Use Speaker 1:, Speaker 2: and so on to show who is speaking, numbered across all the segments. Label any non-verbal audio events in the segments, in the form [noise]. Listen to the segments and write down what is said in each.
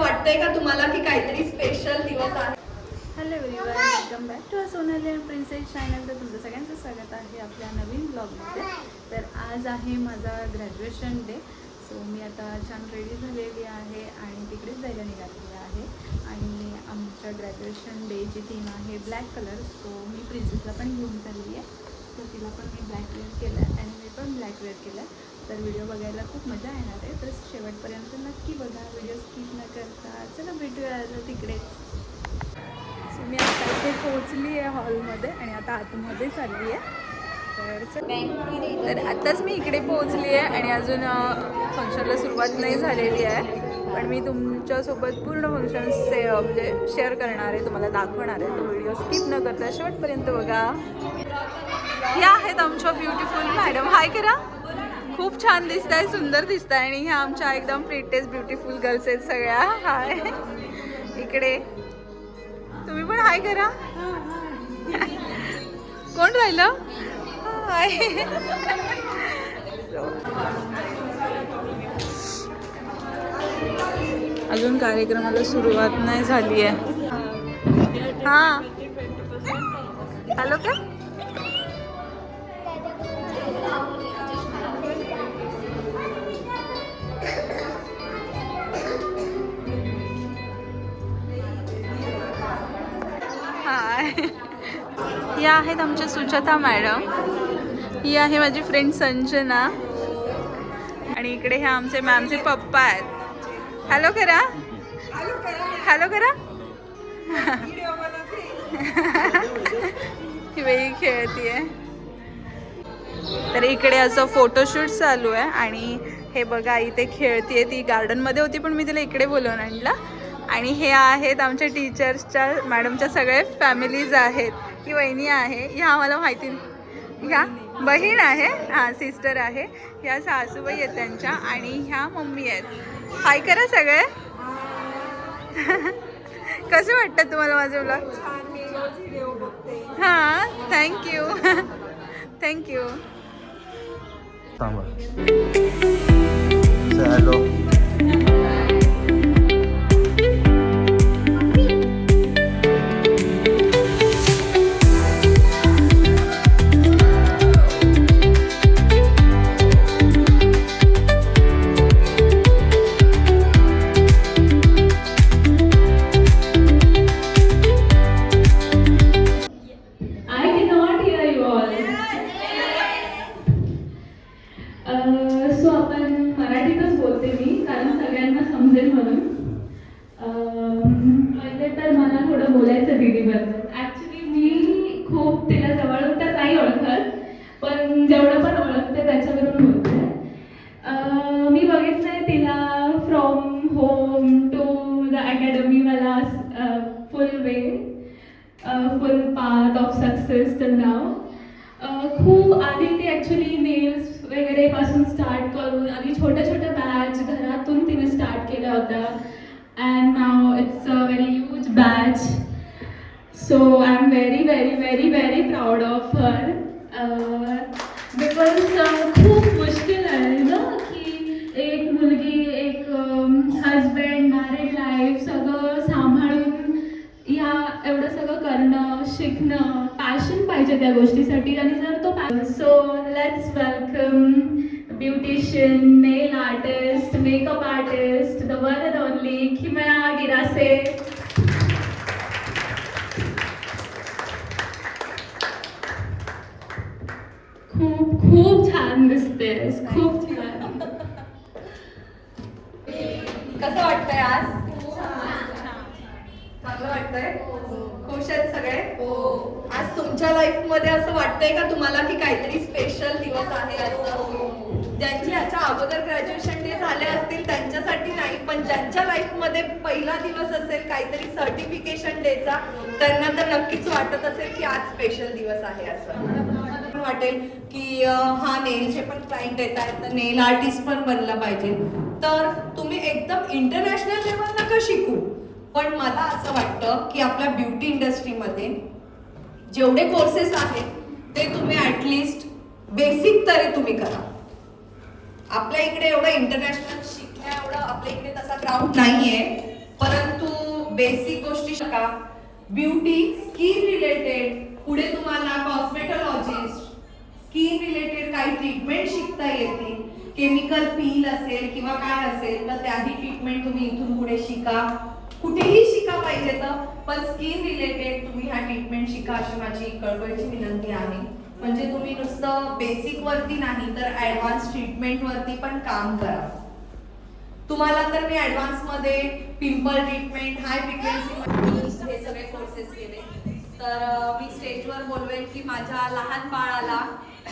Speaker 1: वाटतंय का तुम्हाला की काहीतरी स्पेशल दिवस आहे?
Speaker 2: Hello everyone welcome back to Sonali and princess चॅनलवर तुमचं सगळ्यांचं स्वागत आहे आपल्या नवीन ब्लॉगमध्ये तर आज आहे माझा ग्रॅज्युएशन डे सो मी आता छान रेडी झालेली आहे आणि तिकडेच जायला निघालेली आहे. आणि आमच्या ग्रॅज्युएशन डेची थीम आहे ब्लॅक कलर सो मी प्रिन्सेसला पण घेऊन चालली आहे. तर तिला पण मी ब्लॅक वेअर केलं आहे आणि मी पण ब्लॅक वेअर केलं आहे तर व्हिडिओ बघायला खूप मजा येणार आहे. तर शेवटपर्यंत नक्की बघा. व्हिडिओ स्किप न करता. चला भेटूया तिकडेच. सो मी आता इथे पोहोचली आहे हॉलमध्ये आणि आता आतमध्ये चालली आहे. तर आत्ताच मी इकडे पोहोचली आहे आणि अजून फंक्शनला सुरुवात नाही झालेली आहे. पण मी तुमच्यासोबत पूर्ण फंक्शन से म्हणजे शेअर करणार आहे. तुम्हाला दाखवणार आहे. तो व्हिडिओ स्किप न करता शेवटपर्यंत बघा. या आहेत आमच्या ब्युटिफुल मॅडम हाय करा खूप छान दिसत आहे सुंदर दिसत आहे आणि ह्या आमच्या एकदम प्रिटेस्ट ब्युटिफुल गर्ल्स आहेत सगळ्या. हाय. इकडे. तुम्ही पण हाय करा. कोण राहिलं? हाय. अजून कार्यक्रमाला सुरुवात नाही झाली आहे. हा. हॅलो काय हाय. या आहेत आमच्या सुजाता मॅडम. ही आहे माझी फ्रेंड संजना. आणि इकडे हे आमचे मॅमचे पप्पा आहेत. हॅलो करा. हॅलो करा. ही वेळी खेळतीये. तर इकडे असं फोटोशूट चालू आहे आणि हे बघा इथे खेळतीये. ती गार्डनमध्ये होती पण मी तिला इकडे बोलवून आणला. आणि हे आहेत आमच्या टीचर्सच्या मॅडमच्या सगळे फॅमिलीज आहेत. ही वहिनी आहे. ह्या आम्हाला माहिती ह्या बहीण आहे. हां सिस्टर आहे. ह्या सासूबाई आहेत त्यांच्या आणि ह्या मम्मी आहेत. हाय करा सगळे. [laughs] कसं वाटतं तुम्हाला माझं ब्लॉग हां thank you thank you
Speaker 3: hello
Speaker 4: success till नाव खूप आधी ती ॲक्च्युली नेल्स वगैरे पासून स्टार्ट करून आधी छोट्या छोट्या बॅच घरातून तिने स्टार्ट केल्या होत्या. And now it's a very huge batch so I am very very very very proud of her पाहिजे त्या गोष्टीसाठी. आणि जर तो so let's welcome beautician nail artist makeup artist the one and only Khimaya Girase खूप खूप छान दिसतेस. खूप छान.
Speaker 1: कसं वाटतंय आज? चांगलं वाटतंय? खुश आहेत सगळे. हो. आज तुमच्या लाईफमध्ये असं वाटतंय का तुम्हाला की काहीतरी स्पेशल दिवस आहे असं? ज्यांची ह्याच्या अगोदर ग्रॅज्युएशन डे झाले असतील त्यांच्यासाठी नाही पण ज्यांच्या लाईफमध्ये पहिला दिवस असेल काहीतरी सर्टिफिकेशन डेचा त्यांना तर नक्कीच वाटत असेल की आज स्पेशल दिवस आहे असं. वाटेल की हा नेलचे पण क्लायंट येत आहेत तर नेल आर्टिस्ट पण बनला पाहिजे. तर तुम्ही एकदम इंटरनॅशनल लेवल का शिकू. पण मला असं वाटतं की आपल्या ब्युटी इंडस्ट्रीमध्ये जेवढे कोर्सेस आहेत ते तुम्ही ॲटलिस्ट बेसिक तरी तुम्ही करा. आपल्या इकडे एवढं इंटरनॅशनल शिकण्या एवढं आपल्या इकडे तसा ग्राउंड नाहीये बेसिक गोष्टी शिका. ब्युटी स्किन रिलेटेड पुढे तुम्हाला कॉस्मेटॉलॉजिस्ट स्किन रिलेटेड काही ट्रीटमेंट शिकता येतील. केमिकल पील असेल किंवा काय असेल तर त्याही ट्रीटमेंट तुम्ही इथून पुढे शिका. कुठेही शिका पाहिजे तर पण स्किन रिलेटेड तुम्ही ह्या ट्रीटमेंट शिका अशी माझी कळकळीची विनंती आहे. म्हणजे तुम्ही नुसतं बेसिक वरती नाही तर ऍडव्हान्स ट्रीटमेंट वरती पण काम करा. तुम्हाला तर मी ऍडव्हान्समध्ये पिंपल ट्रीटमेंट हाय फ्रिक्वेन्सी हे सगळे कोर्सेस केले. तर मी स्टेजवर बोलवेल की माझ्या लहान बाळाला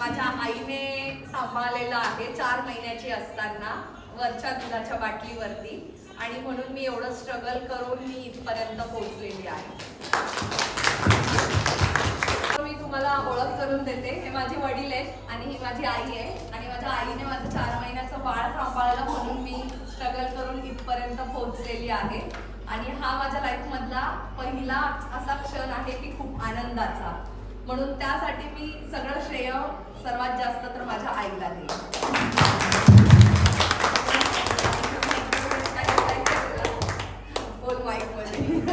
Speaker 1: माझ्या आईने सांभाळलेलं आहे चार महिन्याची असताना. वरच्या दुधाच्या बाटलीवरती. आणि म्हणून मी एवढं स्ट्रगल करून मी इथपर्यंत पोहोचलेली आहे. तर मी तुम्हाला ओळख करून देते. हे माझे वडील आहेत आणि ही माझी आई आहे. आणि माझ्या आईने माझं चार महिन्याचं बाळ सांभाळलं म्हणून मी स्ट्रगल करून इथपर्यंत पोहोचलेली आहे. आणि हा माझ्या लाईफमधला पहिला असा क्षण आहे की खूप आनंदाचा. म्हणून त्यासाठी मी सगळं श्रेय सर्वात जास्त तर माझ्या आईला देईन.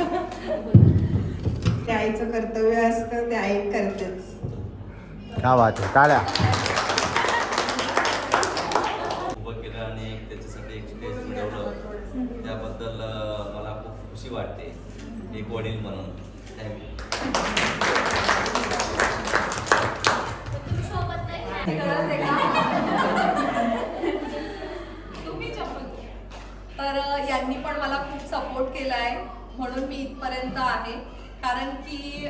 Speaker 1: मध्ये
Speaker 5: ते आईचं कर्तव्य असतं ते आई करतेच.
Speaker 3: बात आहे टाळ्या
Speaker 6: उभं केलं आणि एक त्याच्यासाठी एक स्टेज मिळवलं. त्याबद्दल मला खूप खुशी वाटते. एक वडील म्हणून.
Speaker 1: का? तर यांनी पण मला खूप सपोर्ट केला आहे म्हणून मी इथपर्यंत आहे. कारण की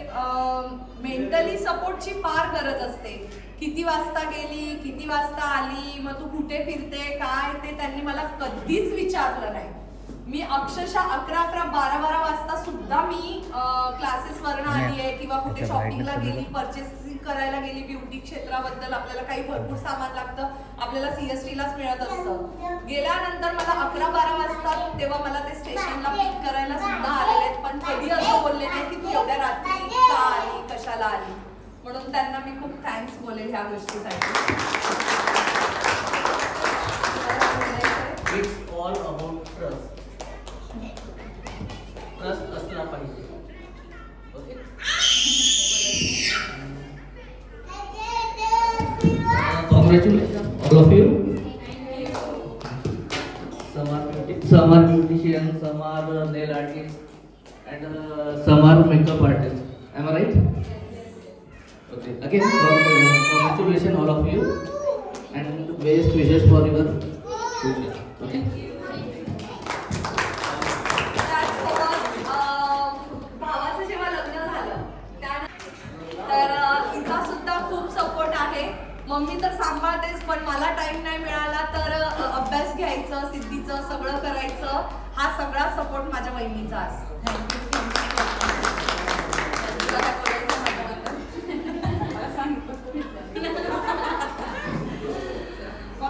Speaker 1: मेंटली सपोर्टची फार गरज असते. किती वाजता गेली किती वाजता आली मग तू कुठे फिरते काय ते त्यांनी मला कधीच विचारलं नाही. मी अक्षरशः अकरा अकरा बारा बारा वाजता सुद्धा मी क्लासेस वरनं आली आहे किंवा कुठे शॉपिंगला गेली परचेसिंग करायला गेली ब्युटी क्षेत्राबद्दल आपल्याला काही भरपूर सामान लागतं आपल्याला सीएसटी लाच मिळत असतं. गेल्यानंतर मला अकरा बारा वाजता तेव्हा मला ते स्टेशनला पिक करायला सुद्धा आलेले आहेत. पण कधी असं बोलले नाही की तू एवढ्या रात्री का आली कशाला आली? म्हणून त्यांना मी खूप थँक्स बोलेल ह्या गोष्टीसाठी.
Speaker 7: It's all about trust trust असला पाहिजे okay congratulation all of you समार ब्युटी समार ब्युटिशियन समार नेल आर्टिस्ट अँड समार makeup artist am I right okay again congratulation all of you and best wishes for your
Speaker 1: मी तर सांभाळतेच पण मला टाइम नाही मिळाला तर अभ्यास घ्यायचं सिद्धीचं सगळं करायचं. हा सगळा सपोर्ट माझ्या बहिणीचा असतो.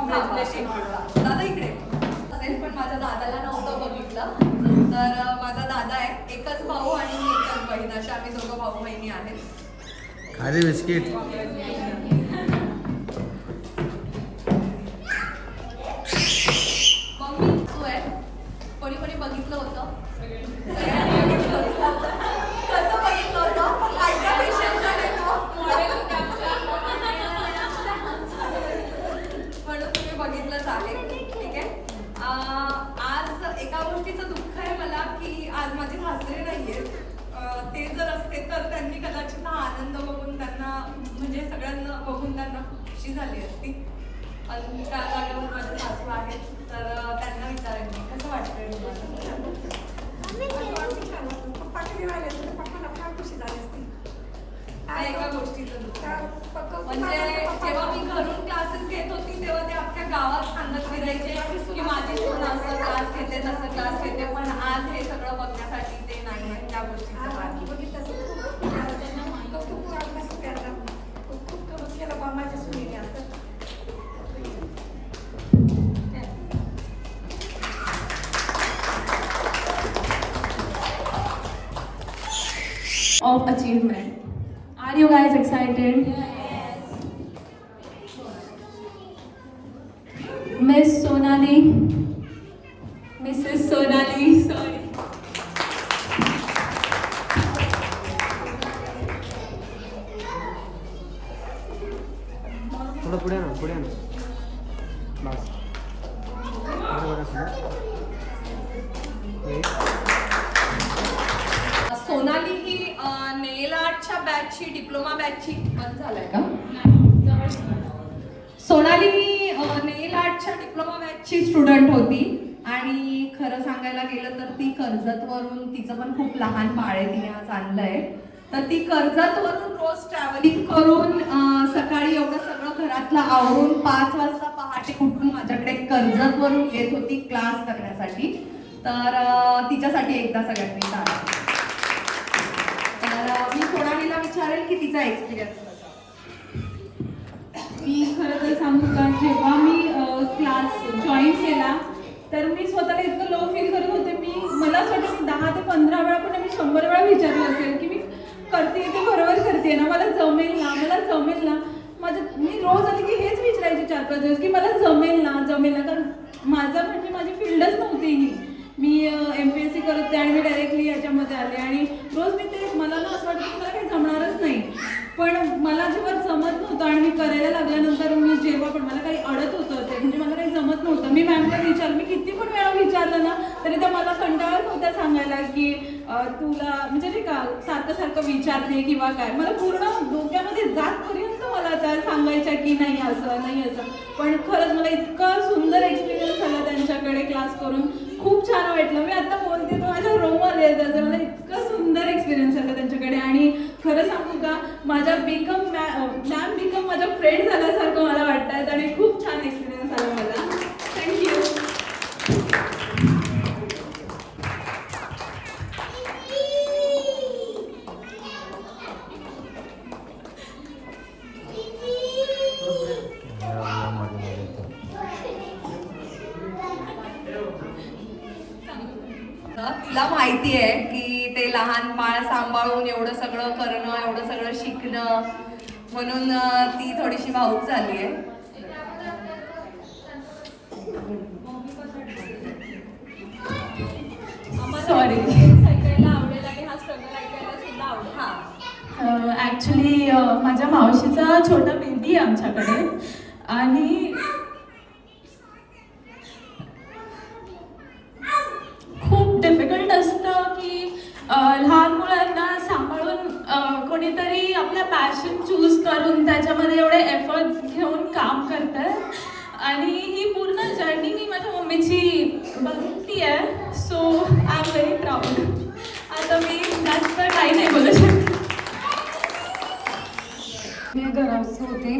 Speaker 1: दादा इकडे. असेल पण माझ्या दादाला नव्हतं बघितलं. तर माझा दादा आहे एकच भाऊ आणि एकच बहीण. अशा आम्ही दोघं भाऊ बहिणी आहेत.
Speaker 3: खाली बिस्किट.
Speaker 1: बघितलं होतं. बघितलं होतं. कसं बघितलं होतं काय काय म्हणून तुम्ही बघितलंच आहे ठीक आहे? अं, आज एका गोष्टीचं दुःख आहे मला की आज माझे सासरे नाहीयेत अं, ते जर असते तर त्यांनी कदाचित हा आनंद बघून त्यांना म्हणजे सगळ्यांना बघून त्यांना खूप खुशी झाली असती. आणि त्या जागेवर माझे सासू आहेत तर असं क्लास घेते तसं क्लास घेते पण आज हे सगळं बघण्यासाठी ते नाही आहे त्या गोष्टीचं बाकी
Speaker 4: of achievement. Are you guys excited? Miss Sonali,
Speaker 1: dices, Sonalis. गेलं तर ती कर्जतवरून तिचं पण खूप लहान बाळ आहे तिने आज आणलंय. तर ती कर्जतवरून रोज ट्रॅव्हलिंग करून सकाळी एवढं सगळं घरातलं आवरून पाच वाजता पहाटे उठून माझ्याकडे कर्जतवरून येत होती क्लास करण्यासाठी. तर तिच्यासाठी एकदा सगळ्यांनी टाळा तर मी सोनालीला विचारेल की तिचा एक्सपिरियन्स कसा?
Speaker 2: मी खरं तर सांगू का जेव्हा मी क्लास जॉईन केला तर मी स्वतःला इतकं लो फील करत होते. मी मला असं वाटतं मी दहा ते पंधरा वेळा पण मी शंभर वेळा विचारलं असेल की मी करते ते बरोबर करते ना? मला जमेल ना? मला जमेल ना? माझं मी रोज आले की हेच विचारायचे चार पाच दिवस की मला जमेल ना? जमेल ना? कारण माझं म्हणजे माझी फील्डच नव्हती ही. मी एम पी एस सी करत होते आणि मी डायरेक्टली याच्यामध्ये आले आणि रोज मी ते मला ना असं वाटतं की मला काही जमणारच नाही. पण मला जेव्हा जमत नव्हतं आणि मी करायला लागल्यानंतर मी जेव्हा पण मला काही अडत होतं ते म्हणजे मला काही जमत नव्हतं. मी मॅमला विचार मी किती पण वेळा विचारलं ना तरी त्या मला कंटाळत नव्हत्या सांगायला की तुला म्हणजे नाही का सारखं सारखं विचारते किंवा काय. मला पूर्ण डोक्यामध्ये जातपर्यंत मला त्या सांगायच्या की नाही असं नाही असं. पण खरंच मला इतका सुंदर एक्सपिरियन्स झाला त्यांच्याकडे क्लास करून. खूप छान वाटलं. मी आता बोलते तो माझ्या रोमवर येत असं मला इतकं सुंदर एक्सपिरियन्स झाला त्यांच्याकडे. आणि खरं सांगू का माझ्या बिकम मॅम बीकम माझ्या फ्रेंड झाल्यासारखं मला वाटत आहेत आणि खूप छान एक्सपिरियन्स आला मला.
Speaker 1: लहान बाळ सांभाळून एवढं सगळं करणं एवढं सगळं शिकणं म्हणून ती थोडीशी भाऊक झाली आहे
Speaker 2: सॉरी हा
Speaker 1: हा.
Speaker 8: ॲक्च्युली माझ्या मावशीचा छोटा बेबी आहे आमच्याकडे. आणि खूप डिफिकल्ट असतं की लहान मुलांना सांभाळून कोणीतरी आपलं पॅशन चूज करून त्याच्यामध्ये एवढे एफर्ट्स घेऊन काम करतात. आणि ही पूर्ण जर्नी मी माझ्या मम्मीची बघती आहे. So I am very proud आता मी जास्त काही नाही बोलू शकते.
Speaker 9: मी घरात होते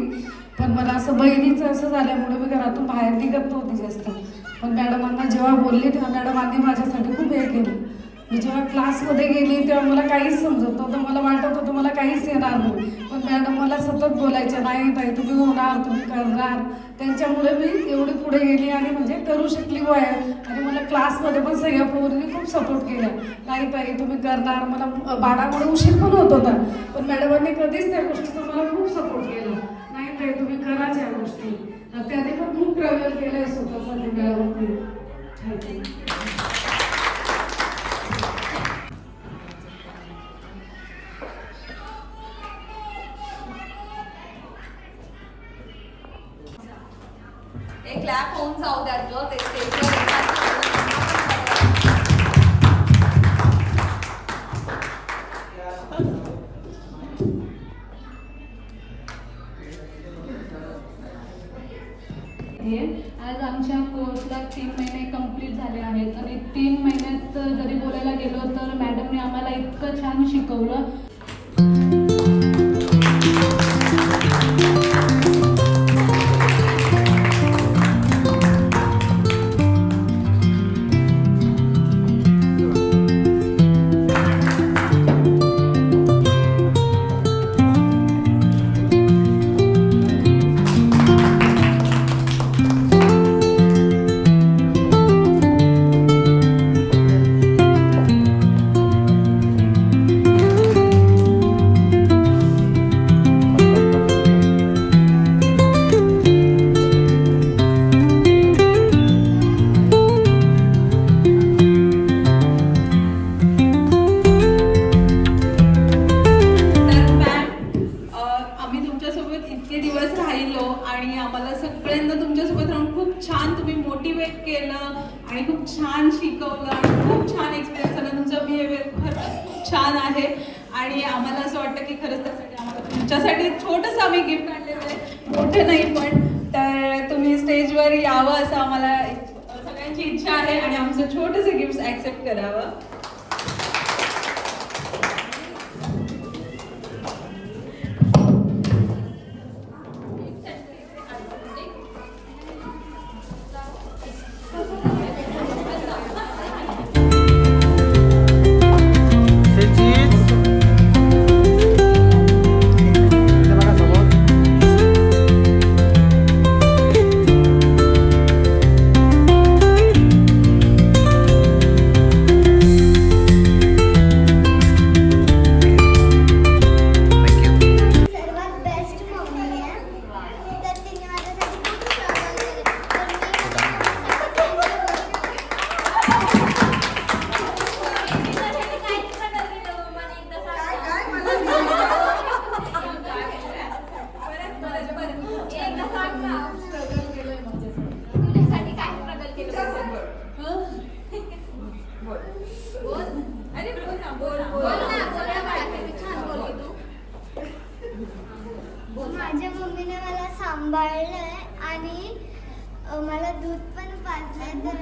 Speaker 9: पण मला असं बहिणीचं असं झाल्यामुळे मी घरातून बाहेर निघत नव्हती जास्त. पण मॅडमांना जेव्हा बोलले तेव्हा मॅडमांनी माझ्यासाठी खूप हे केलं. मी जेव्हा क्लासमध्ये गेली तेव्हा मला काहीच समजत नव्हतं. मला वाटत होतं मला काहीच येणार नाही. पण मॅडम मला सतत बोलायच्या नाही ताई तुम्ही होणार तुम्ही करणार. त्यांच्यामुळे मी एवढी पुढे गेली आणि म्हणजे करू शकली वय. आणि मला क्लासमध्ये पण सगळ्या पोरींनी खूप सपोर्ट केला. नाही ताई तुम्ही करणार. मला बाळामुळे उशीर पण होत होता. पण मॅडमांनी कधीच त्या गोष्टीचा मला खूप सपोर्ट केला. नाही ताई तुम्ही कराच या गोष्टी. त्याने पण खूप ट्रॅव्हल केलं आहे स्वतःसाठी मॅडम
Speaker 1: थँक्यू
Speaker 2: आहे. आज आमच्या कोर्सला तीन महिने कंप्लीट झाले आहेत. आणि तीन महिन्यात जरी बोलायला गेलो तर मॅडमने आम्हाला इतकं छान शिकवलं.
Speaker 10: छान आहे.
Speaker 2: आणि आम्हाला असं वाटतं की खरंच त्यासाठी आम्हाला तुमच्यासाठी छोटंसं आम्ही गिफ्ट आणलेलं आहे. मोठं नाही पण तर तुम्ही स्टेजवर यावं असं आम्हाला सगळ्यांची इच्छा आहे आणि आमचं छोटंसं गिफ्ट ॲक्सेप्ट करावं.
Speaker 11: माझ्या मम्मीने मला सांभाळलंय आणि मला दूध पण पाजलंय तर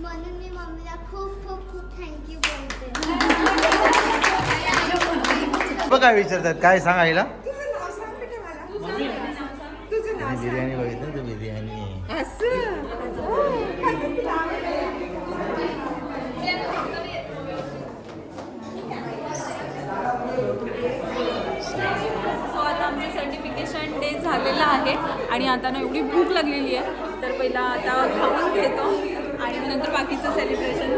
Speaker 11: म्हणून मी मम्मीला खूप खूप खूप थँक्यू बोलते
Speaker 3: बघ काय विचारतात काय सांग आईला
Speaker 5: तुझं नाव सांग बेटा मला. तुझं नाव सांग.
Speaker 3: बिर्याणी बघितलं तर बिर्याणी
Speaker 5: असं हो, खाते तुला आवडलं.
Speaker 2: सो आता आमचं सर्टिफिकेशन डे झालेला आहे आणि आता ना एवढी भूक लागलेली आहे. तर पहिला आता खाऊन घेतो आणि नंतर बाकीचं सेलिब्रेशन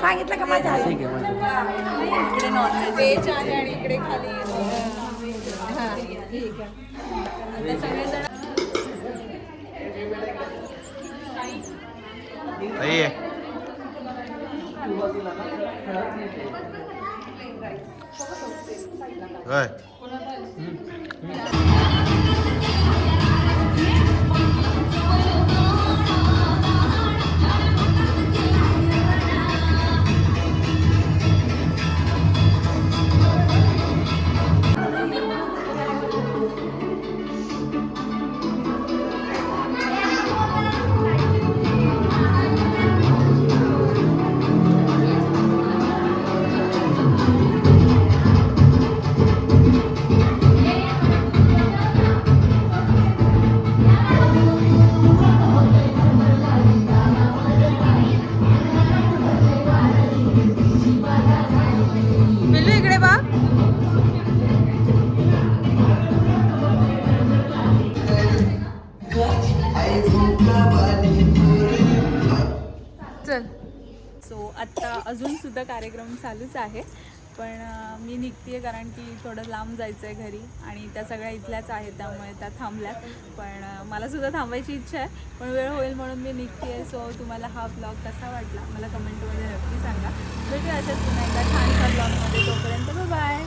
Speaker 2: सांगितलं का माझ्या इकडे नॉन व्हेज आहे आणि इकडे खाली हां आहे. सगळेजण
Speaker 3: आहे होय
Speaker 2: सुद्धा कार्यक्रम चालूच आहे. पण मी निघते कारण की थोडं लांब जायचं आहे घरी आणि त्या सगळ्या इथल्याच आहेत त्यामुळे त्या थांबल्यात. पण मलासुद्धा मला सुद्धा थांबायची इच्छा आहे पण वेळ होईल म्हणून मी निघते आहे सो तुम्हाला हा ब्लॉग कसा वाटला? मला कमेंटमध्ये नक्की सांगा. भेटूया अशाच पुन्हा एकदा छानशा ब्लॉगमध्ये. तोपर्यंत बाय